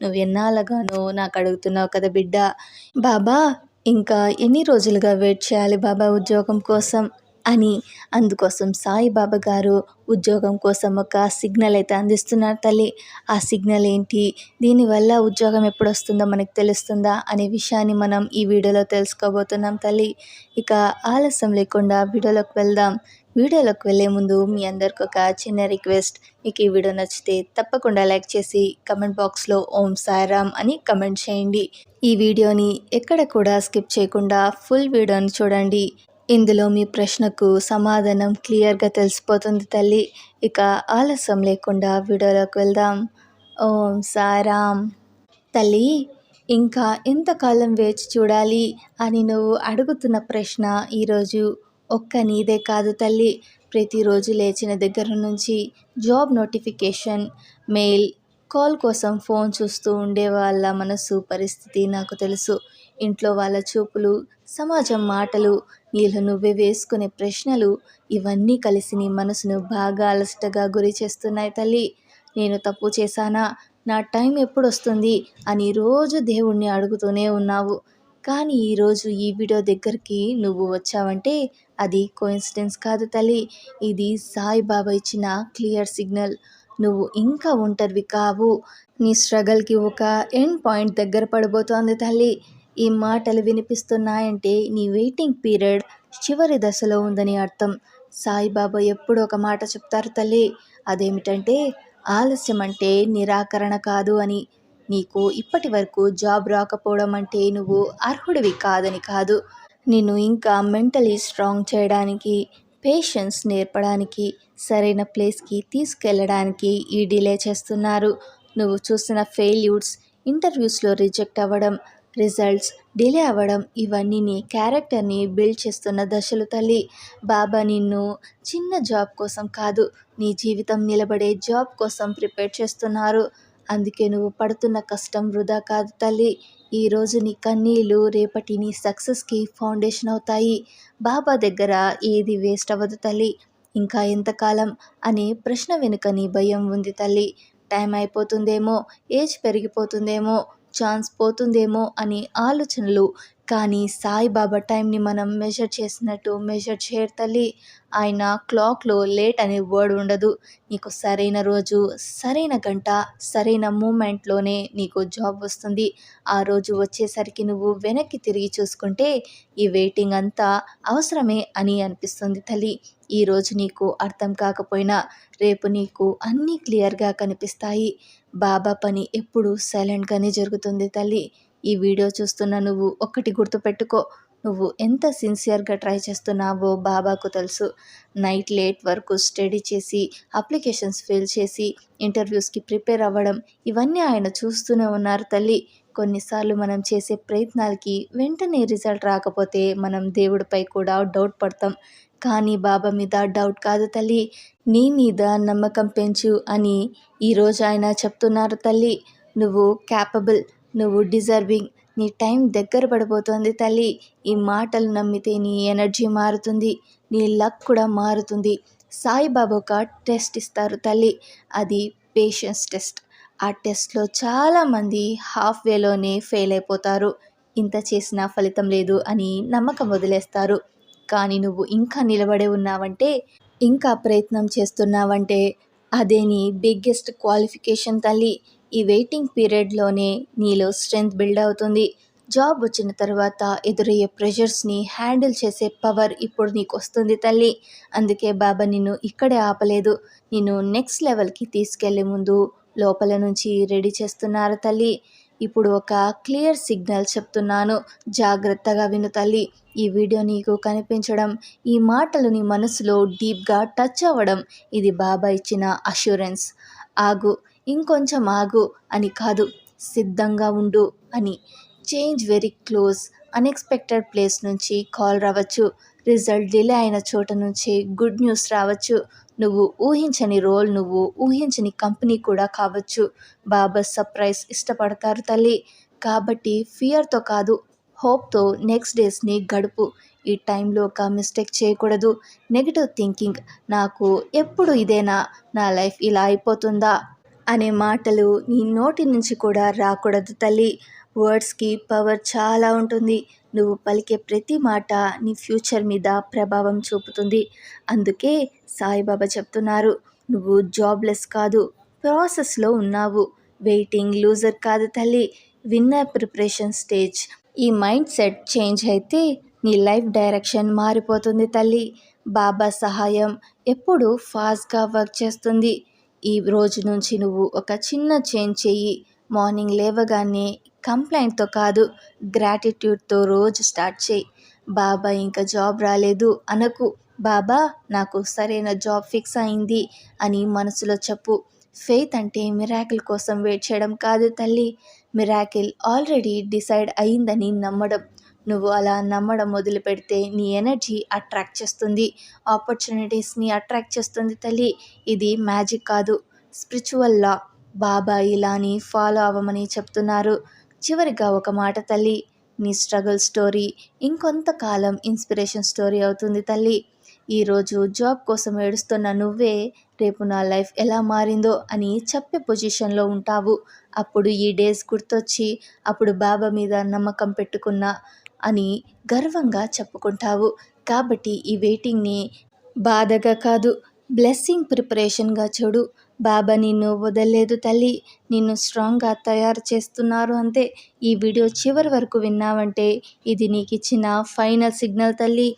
నువ్వు ఎన్నాళ్ళగానో నాకు అడుగుతున్నావు కదా బిడ్డ. బాబా ఇంకా ఎన్ని రోజులుగా వెయిట్ చేయాలి బాబా ఉద్యోగం కోసం? అని అందుకోసం సాయిబాబా గారు ఉద్యోగం కోసం ఒక సిగ్నల్ అయితే అందిస్తున్నారు తల్లి. ఆ సిగ్నల్ ఏంటి? దీనివల్ల ఉద్యోగం ఎప్పుడు వస్తుందో మనకు తెలుస్తుందా? అనే విషయాన్ని మనం ఈ వీడియోలో తెలుసుకోబోతున్నాం తల్లి. ఇక ఆలస్యం లేకుండా వీడియోలోకి వెళ్దాం. వీడియోలోకి వెళ్ళే ముందు మీ అందరికి ఒక చిన్న రిక్వెస్ట్. మీకు ఈ వీడియో నచ్చితే తప్పకుండా లైక్ చేసి కమెంట్ బాక్స్లో ఓం సాయిరామ్ అని కమెంట్ చేయండి. ఈ వీడియోని ఎక్కడ కూడా స్కిప్ చేయకుండా ఫుల్ వీడియోని చూడండి. ఇందులో మీ ప్రశ్నకు సమాధానం క్లియర్గా తెలిసిపోతుంది తల్లి. ఇక ఆలస్యం లేకుండా వీడియోలోకి వెళ్దాం. ఓం సారాం తల్లి ఇంకా ఎంతకాలం వేచి చూడాలి అని నువ్వు అడుగుతున్న ప్రశ్న ఈరోజు ఒక్క నీదే కాదు తల్లి. ప్రతిరోజు లేచిన దగ్గర నుంచి జాబ్ నోటిఫికేషన్ మెయిల్ కాల్ కోసం ఫోన్ చూస్తూ ఉండే వాళ్ళ మనసు పరిస్థితి నాకు తెలుసు. ఇంట్లో వాళ్ళ చూపులు సమాజం మాటలు నీళ్ళు నువ్వే వేసుకునే ప్రశ్నలు ఇవన్నీ కలిసి నీ మనసును బాగా అలసటగా గురి చేస్తున్నాయి తల్లి. నేను తప్పు చేశానా? నా టైం ఎప్పుడు వస్తుంది అని రోజు దేవుణ్ణి అడుగుతూనే ఉన్నావు. కానీ ఈరోజు ఈ వీడియో దగ్గరికి నువ్వు వచ్చావంటే అది కోయిన్సిడెన్స్ కాదు తల్లి. ఇది సాయిబాబా ఇచ్చిన క్లియర్ సిగ్నల్ నువ్వు ఇంకా ఒంటరివి కావు. నీ స్ట్రగల్కి ఒక ఎండ్ పాయింట్ దగ్గర పడిపోతోంది తల్లి. ఈ మాటలు వినిపిస్తున్నాయంటే నీ వెయిటింగ్ పీరియడ్ చివరి దశలో ఉందని అర్థం. సాయిబాబా ఎప్పుడు ఒక మాట చెప్తారు తల్లి. అదేమిటంటే ఆలస్యం అంటే నిరాకరణ కాదు అని. నీకు ఇప్పటి వరకు జాబ్ రాకపోవడం అంటే నువ్వు అర్హుడివి కాదని కాదు. నిన్ను ఇంకా మెంటలీ స్ట్రాంగ్ చేయడానికి పేషెన్స్ నేర్పడానికి సరైన ప్లేస్కి తీసుకెళ్ళడానికి ఈ డిలే చేస్తున్నారు. నువ్వు చూసిన ఫెయిల్యూర్స్ ఇంటర్వ్యూస్లో రిజెక్ట్ అవ్వడం రిజల్ట్స్ డిలే అవ్వడం ఇవన్నీ నీ క్యారెక్టర్ని బిల్డ్ చేస్తున్న దశలు తల్లి. బాబా నిన్ను చిన్న జాబ్ కోసం కాదు నీ జీవితం నిలబడే జాబ్ కోసం ప్రిపేర్ చేస్తున్నారు. అందుకే నువ్వు పడుతున్న కష్టం వృధా కాదు తల్లి. ఈరోజు నీ కన్నీళ్ళు రేపటి నీ సక్సెస్కి ఫౌండేషన్ అవుతాయి. బాబా దగ్గర ఏది వేస్ట్ అవ్వదు తల్లి. ఇంకా ఎంతకాలం? అనే ప్రశ్న వెనుక నీ భయం ఉంది తల్లి. టైం అయిపోతుందేమో? ఏజ్ పెరిగిపోతుందేమో? ఛాన్స్ పోతుందేమో? అని ఆలోచనలు కానీ సాయిబాబా టైంని మనం మెజర్ చేసినట్టు మెజర్ చేయరు తల్లి ఆయన క్లాక్లో లేట్ అనే వర్డ్ ఉండదు. నీకు సరైన రోజు సరైన గంట సరైన మూమెంట్లోనే నీకు జాబ్ వస్తుంది. ఆ రోజు వచ్చేసరికి నువ్వు వెనక్కి తిరిగి చూసుకుంటే ఈ వెయిటింగ్ అంతా అవసరమే అని అనిపిస్తుంది తల్లి. ఈరోజు నీకు అర్థం కాకపోయినా రేపు నీకు అన్నీ క్లియర్గా కనిపిస్తాయి. బాబా పని ఎప్పుడూ సైలెంట్గానే జరుగుతుంది తల్లి. ఈ వీడియో చూస్తున్న నువ్వు ఒక్కటి గుర్తుపెట్టుకో. నువ్వు ఎంత సిన్సియర్గా ట్రై చేస్తున్నావో బాబాకు తెలుసు. నైట్ లేట్ వరకు స్టడీ చేసి అప్లికేషన్స్ ఫిల్ చేసి ఇంటర్వ్యూస్కి ప్రిపేర్ అవ్వడం ఇవన్నీ ఆయన చూస్తూనే ఉన్నారు తల్లి. కొన్నిసార్లు మనం చేసే ప్రయత్నాలకి వెంటనే రిజల్ట్ రాకపోతే మనం దేవుడిపై కూడా డౌట్ పడతాం. కానీ బాబా మీద డౌట్ కాదు తల్లి. నీ మీద నమ్మకం పెంచు అని ఈరోజు ఆయన చెప్తున్నారు తల్లి. నువ్వు క్యాపబుల్ నువ్వు డిజర్వింగ్. నీ టైం దగ్గర పడిపోతుంది తల్లి. ఈ మాటలు నమ్మితే నీ ఎనర్జీ మారుతుంది. నీ లక్ కూడా మారుతుంది. సాయిబాబా ఒక టెస్ట్ ఇస్తారు తల్లి. అది పేషెన్స్ టెస్ట్. ఆ టెస్ట్లో చాలామంది హాఫ్ వేలోనే ఫెయిల్ అయిపోతారు. ఇంత చేసినా ఫలితం లేదు అని నమ్మకం వదిలేస్తారు. కానీ నువ్వు ఇంకా నిలబడే ఉన్నావంటే ఇంకా ప్రయత్నం చేస్తున్నావంటే అదే నీ బిగ్గెస్ట్ క్వాలిఫికేషన్ తల్లి. ఈ వెయిటింగ్ పీరియడ్లోనే నీలో స్ట్రెంగ్త్ బిల్డ్ అవుతుంది. జాబ్ వచ్చిన తర్వాత ఎదురయ్యే ప్రెషర్స్ని హ్యాండిల్ చేసే పవర్ ఇప్పుడు నీకు వస్తుంది తల్లి. అందుకే బాబా నిన్ను ఇక్కడే ఆపలేదు. నిన్ను నెక్స్ట్ లెవెల్కి తీసుకెళ్ళే ముందు లోపల నుంచి రెడీ చేస్తున్నారు తల్లి. ఇప్పుడు ఒక క్లియర్ సిగ్నల్ చెప్తున్నాను. జాగ్రత్తగా విను తల్లి. ఈ వీడియో నీకు కనిపించడం ఈ మాటలు నీ మనసులో డీప్గా టచ్ అవ్వడం ఇది బాబా ఇచ్చిన అష్యూరెన్స్ ఆగు ఇంకొంచెం ఆగు అని కాదు సిద్ధంగా ఉండు అని. Change very close. Unexpected place నుంచి కాల్ రావచ్చు. రిజల్ట్ డిలే అయిన చోట నుంచి గుడ్ న్యూస్ రావచ్చు. నువ్వు ఊహించని రోల్ నువ్వు ఊహించని కంపెనీ కూడా కావచ్చు. బాబా సర్ప్రైజ్ ఇష్టపడతారు తల్లి. కాబట్టి ఫియర్తో కాదు హోప్తో నెక్స్ట్ డేస్ని గడుపు. ఈ టైంలో ఒక మిస్టేక్ చేయకూడదు. Negative thinking. నాకు ఎప్పుడు ఇదేనా? నా లైఫ్ ఇలా అయిపోతుందా? అనే మాటలు నీ నోటి నుంచి కూడా రాకూడదు తల్లి. వర్డ్స్కి పవర్ చాలా ఉంటుంది. నువ్వు పలికే ప్రతి మాట నీ ఫ్యూచర్ మీద ప్రభావం చూపుతుంది. అందుకే సాయిబాబా చెప్తున్నారు నువ్వు జాబ్లెస్ కాదు ప్రాసెస్లో ఉన్నావు. వెయిటింగ్ లూజర్ కాదు తల్లి. Winner preparation stage. ఈ మైండ్ సెట్ చేంజ్ అయితే నీ లైఫ్ డైరెక్షన్ మారిపోతుంది తల్లి. బాబా సహాయం ఎప్పుడు ఫాస్ట్గా వర్క్ చేస్తుంది. ఈ రోజు నుంచి నువ్వు ఒక చిన్న చేంజ్ చెయ్యి. మార్నింగ్ లేవగానే కంప్లైంట్తో కాదు గ్రాటిట్యూడ్తో రోజు స్టార్ట్ చేయి బాబా ఇంకా జాబ్ రాలేదు అనకు. బాబా నాకు సరైన జాబ్ ఫిక్స్ అయింది అని మనసులో చెప్పు. ఫెయిత్ అంటే మిరాకిల్ కోసం వెయిట్ చేయడం కాదు తల్లి. మిరాకిల్ ఆల్రెడీ డిసైడ్ అయిందని నమ్మడం. నువ్వు అలా నమ్మడం మొదలు పెడితే నీ ఎనర్జీ అట్రాక్ట్ చేస్తుంది. ఆపర్చునిటీస్ని అట్రాక్ట్ చేస్తుంది తల్లి. ఇది మ్యాజిక్ కాదు. Spiritual law. బాబా ఇలాని ఫాలో అవ్వమని చెప్తున్నారు. చివరిగా ఒక మాట తల్లి. నీ స్ట్రగుల్ స్టోరీ ఇంకొంతకాలం ఇన్స్పిరేషన్ స్టోరీ అవుతుంది తల్లి. ఈరోజు జాబ్ కోసం ఏడుస్తున్న నువ్వే రేపు నా లైఫ్ ఎలా మారిందో అని చెప్పే పొజిషన్లో ఉంటావు. అప్పుడు ఈ డేస్ గుర్తొచ్చి అప్పుడు బాబా మీద నమ్మకం పెట్టుకున్నా అని గర్వంగా చెప్పుకుంటావు. కాబట్టి ఈ వెయిటింగ్ని బాధగా కాదు బ్లెస్సింగ్ ప్రిపరేషన్గా చూడు. బాబా నిన్ను వదలలేదు తల్లి. నిన్ను స్ట్రాంగ్గా తయారు చేస్తున్నారు అంతే. ఈ వీడియో చివరి వరకు విన్నావంటే ఇది నీకు ఇచ్చిన ఫైనల్ సిగ్నల్ తల్లి.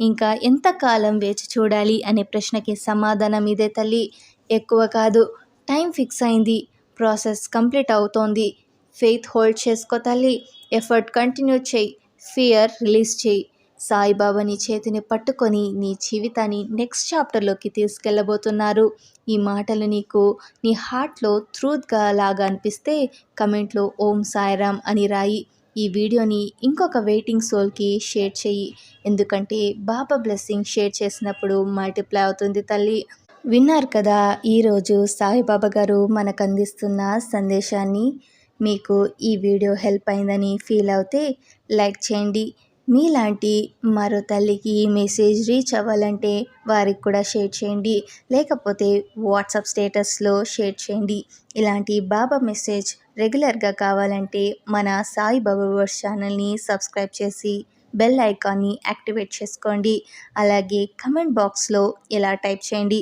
ఇంకా ఎంతకాలం వేచి చూడాలి అనే ప్రశ్నకి సమాధానం ఇదే తల్లి. ఎక్కువ కాదు టైం ఫిక్స్ అయింది. ప్రాసెస్ కంప్లీట్ అవుతోంది. ఫెయిత్ హోల్డ్ చేసుకో తల్లి. ఎఫర్ట్ కంటిన్యూ చేయి. ఫియర్ రిలీజ్ చేయి. సాయిబాబా నీ చేతిని పట్టుకొని నీ జీవితాన్ని నెక్స్ట్ చాప్టర్లోకి తీసుకెళ్ళబోతున్నారు ఈ మాటలు నీకు నీ హార్ట్లో ట్రూత్గా లాగా అనిపిస్తే కమెంట్లో ఓం సాయిరామ్ అని రాయి. ఈ వీడియోని ఇంకొక వెయిటింగ్ సోల్కి షేర్ చేయి. ఎందుకంటే బాబా బ్లెస్సింగ్ షేర్ చేసినప్పుడు మల్టిప్లై అవుతుంది తల్లి. విన్నారు కదా ఈరోజు సాయిబాబా గారు మనకు అందిస్తున్న సందేశాన్ని. మీకు ఈ వీడియో హెల్ప్ అయిందని ఫీల్ అవుతే లైక్ చేయండి. మీలాంటి మరో తల్లికి ఈ మెసేజ్ రీచ్ అవ్వాలంటే వారికి కూడా షేర్ చేయండి. లేకపోతే వాట్సాప్ స్టేటస్లో షేర్ చేయండి. ఇలాంటి బాబా మెసేజ్ రెగ్యులర్గా కావాలంటే మన సాయి బాబా వర్స్ ఛానల్ని సబ్స్క్రైబ్ చేసి బెల్ ఐకాన్ని యాక్టివేట్ చేసుకోండి. అలాగే కమెంట్ బాక్స్లో ఇలా టైప్ చేయండి.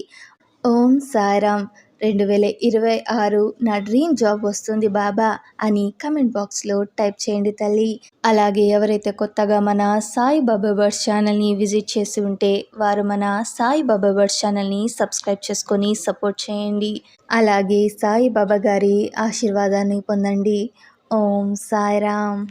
ఓం సారాం రెండు వేల ఇరవై ఆరు నా డ్రీమ్ జాబ్ వస్తుంది బాబా అని కమెంట్ బాక్స్లో టైప్ చేయండి తల్లి. అలాగే ఎవరైతే కొత్తగా మన సాయి బాబా బర్డ్స్ ఛానల్ని విజిట్ చేసి ఉంటే వారు మన సాయి బాబా బర్డ్స్ ఛానల్ని సబ్స్క్రైబ్ చేసుకొని సపోర్ట్ చేయండి. అలాగే సాయి బాబా గారి ఆశీర్వాదాన్ని పొందండి. ఓం సాయిరామ్.